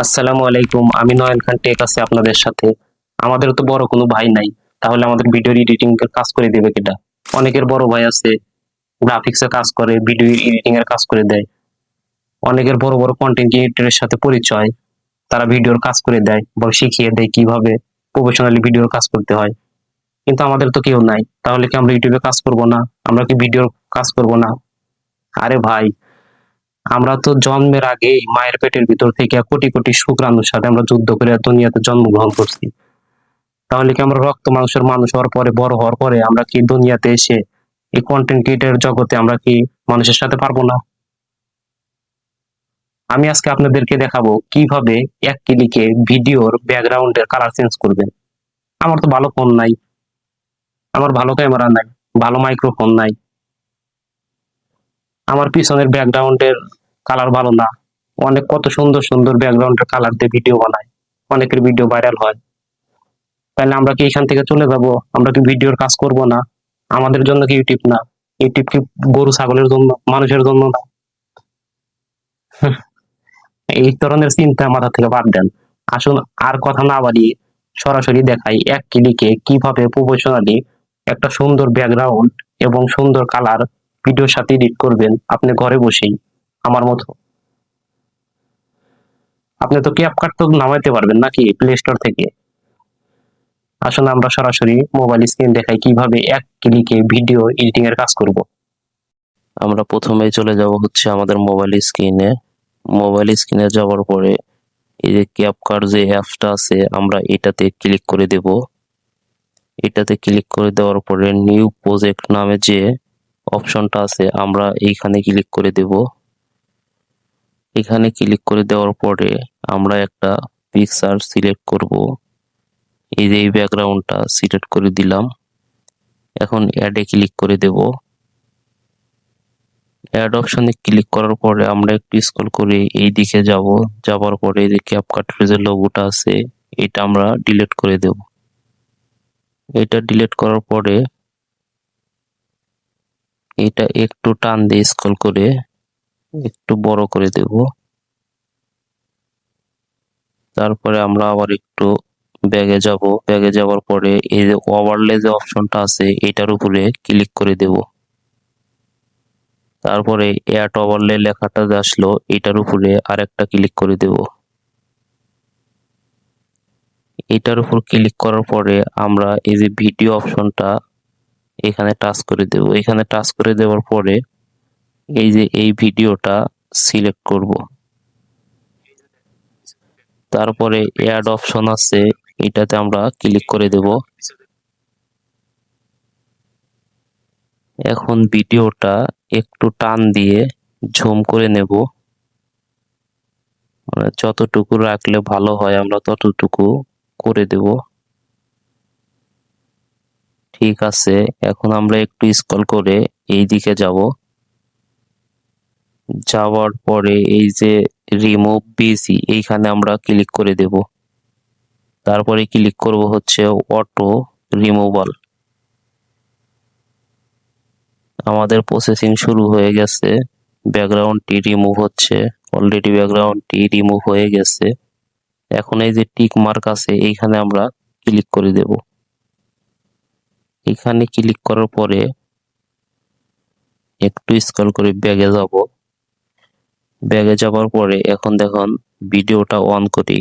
আসসালামু আলাইকুম, আমি নয়ন খান টেক আছে আপনাদের সাথে। আমাদের তো বড় কোনো ভাই নাই, তাহলে আমাদের ভিডিও এডিটিং এর কাজ করে দেবে কেটা? অনেকের বড় ভাই আছে গ্রাফিক্স এর কাজ করে ভিডিও এডিটিং এর কাজ করে দেয়। অনেকের বড় বড় কন্টেন্ট ক্রিয়েটরের সাথে পরিচয়, তারা ভিডিওর কাজ করে দেয়, বা শিখিয়ে দেয় কীভাবে প্রফেশনালি ভিডিওর কাজ করতে হয়। কিন্তু আমাদের তো কেউ নাই, তাহলে কি আমরা ইউটিউবে কাজ করব না? আমরা কি ভিডিওর কাজ করব না? আরে ভাই আমরা তো জন্মের আগেই মায়ের পেটের ভিতর থেকে কোটি কোটি শুক্রাণুর সাথে আমরা যুদ্ধ করে দুনিয়াতে জন্মগ্রহণ করছি। তাহলে কি আমরা রক্ত মাংসের মানুষ হওয়ার পরে, বড় হওয়ার পরে আমরা কি দুনিয়াতে এসে এই কন্টেন্ট ক্রিয়েটার জগতে আমরা কি মানুষের সাথে পারব না? আমি আজকে আপনাদেরকে দেখাবো কীভাবে এক ক্লিকে ভিডিওর ব্যাকগ্রাউন্ডের কালার চেঞ্জ করবেন। আমার তো ভালো ফোন নাই, আমার ভালো ক্যামেরা নাই, ভালো মাইক্রোফোন নাই। আমার পিছনের ব্যাকগ্রাউন্ডের কালার ভালো না। অনেক কত সুন্দর সুন্দর ব্যাকগ্রাউন্ডের কালার দিয়ে ভিডিও বানায়। অনেকের ভিডিও ভাইরাল হয়। তাহলে আমরা কি এখান থেকে চলে যাব? আমরা কি ভিডিওর কাজ করব না? আমাদের জন্য কি ইউটিউব না? ইউটিউব কি গরু, ছাগলের জন্য, মানুষের জন্য না? এই ধরনের চিন্তা মাথা থেকে বাদ দেন। আসুন আর কথা না বাড়িয়ে সরাসরি দেখাই এক ক্লিকে কীভাবে প্রফেশনালি একটা সুন্দর ব্যাকগ্রাউন্ড এবং সুন্দর কালার ভিডিওর সাথে এডিট করবেন। আপনি ঘরে বসেই, আমার মতো। আপনি তো ক্যাপকাট তো নামাইতে পারবেন নাকি প্লে স্টোর থেকে? আসলে আমরা সরাসরি মোবাইল স্ক্রিন দেখাই কীভাবে এক ক্লিকে ভিডিও এডিটিং এর কাজ করব। আমরা প্রথমে চলে যাব হচ্ছে আমাদের মোবাইল স্ক্রিনে মোবাইল স্ক্রিনে যাওয়ার পরে এই যে ক্যাপকার যে অ্যাপটা আছে, আমরা এটাতে ক্লিক করে দেব। এটাতে ক্লিক করে দেওয়ার পরে নিউ প্রজেক্ট নামে যে অপশনটা আছে, আমরা এইখানে ক্লিক করে দেব। এখানে ক্লিক করে দেওয়ার পরে আমরা একটা পিকচার সিলেক্ট করব। এই যে এই ব্যাকগ্রাউন্ডটা সিলেক্ট করে দিলাম। এখন অ্যাডে ক্লিক করে দেব। অ্যাড অপশনে ক্লিক করার পরে আমরা একটু স্ক্রল করে এই দিকে যাব। যাওয়ার পরে এই যে ক্যাপকাটের যে লোগোটা আছে, এটা আমরা ডিলিট করে দেব। এটা ডিলিট করার পরে এটা একটু টান দিয়ে স্ক্রল করে একটু বড় করে দেব। তারপরে আমরা আবার একটু ব্যাগে যাব। ব্যাগে যাওয়ার পরে এই যে ওভারলে যে অপশনটা আছে, এটার উপরে ক্লিক করে দেব। তারপরে অ্যাড ওভারলে লেখাটা যে আসলো, এটার উপরে আরেকটা ক্লিক করে দেব। এটার উপর ক্লিক করার পরে আমরা এই যে ভিডিও অপশনটা এখানে টাচ করে দেব। এখানে টাচ করে দেওয়ার পরে এই যে এই ভিডিওটা সিলেক্ট করব। তারপরে অ্যাড অপশন আছে, এটাতে আমরা ক্লিক করে দেব। এখন ভিডিওটা একটু টান দিয়ে ঝুম করে নেব। মানে যতটুকু রাখলে ভালো হয়, আমরা ততটুকু করে দেব। ঠিক আছে, এখন আমরা একটু স্কল করে এই দিকে যাব। যাওয়ার পরে এই যে রিমুভ বিসি এইখানে আমরা ক্লিক করে দেব। তারপরে ক্লিক করব হচ্ছে অটো রিমুভাল আমাদের প্রসেসিং শুরু হয়ে গেছে। ব্যাকগ্রাউন্ডটি রিমুভ হচ্ছে। অলরেডি ব্যাকগ্রাউন্ডটি রিমুভ হয়ে গেছে। এখন এই যে টিক মার্ক আছে, এইখানে আমরা ক্লিক করে দেব। এখানে ক্লিক করার পরে একটু স্ক্রল করে ব্যাগে যাব। ব্যাগে যাওয়ার পরে এখন দেখুন ভিডিওটা অন করি।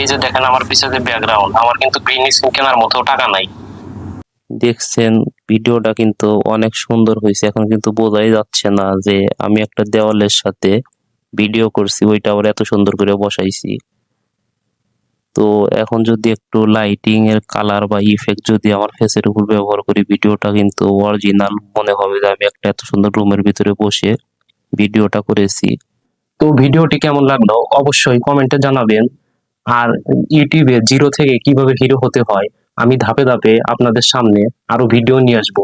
এই যে দেখেন আমার পিছনে ব্যাকগ্রাউন্ড আমার কিন্তু গ্রিন স্ক্রিন কেনার মতো টাকা নাই। দেখছেন ভিডিওটা কিন্তু অনেক সুন্দর হয়েছে, এখন কিন্তু বোঝাই যাচ্ছে না যে আমি একটা দেওয়ালের সাথে ভিডিও করছি, ওইটা আবার এত সুন্দর করে বসাইছি। তো এখন যদি একটু লাইটিং এর কালার বা ইফেক্ট যদি আমার ফেসের উপর ব্যবহার করি, ভিডিওটা কিন্তু অরিজিনাল মনে হবে যে আমি একটা এত সুন্দর রুমের ভিতরে বসে ভিডিওটা করেছি। তো ভিডিওটি কেমন লাগল? অবশ্যই কমেন্টে জানাবেন। আর ইউটিউবে জিরো থেকে কীভাবে হিরো হতে হয়, আমি ধাপে ধাপে আপনাদের সামনে আরও ভিডিও নিয়ে আসব।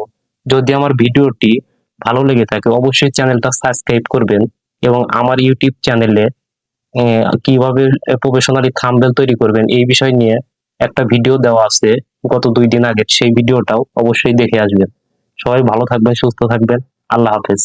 যদি আমার ভিডিওটি ভালো লেগে থাকে, অবশ্যই চ্যানেলটা সাবস্ক্রাইব করবেন এবং আমার ইউটিউব চ্যানেলে কীভাবে প্রফেশনালি থাম্বনেল তৈরি করবেন এই বিষয় নিয়ে একটা ভিডিও দেওয়া আছে গত দুই দিন আগে। সেই ভিডিওটাও অবশ্যই দেখে আসবেন। সবাই ভালো থাকবেন, সুস্থ থাকবেন। আল্লাহ হাফেজ।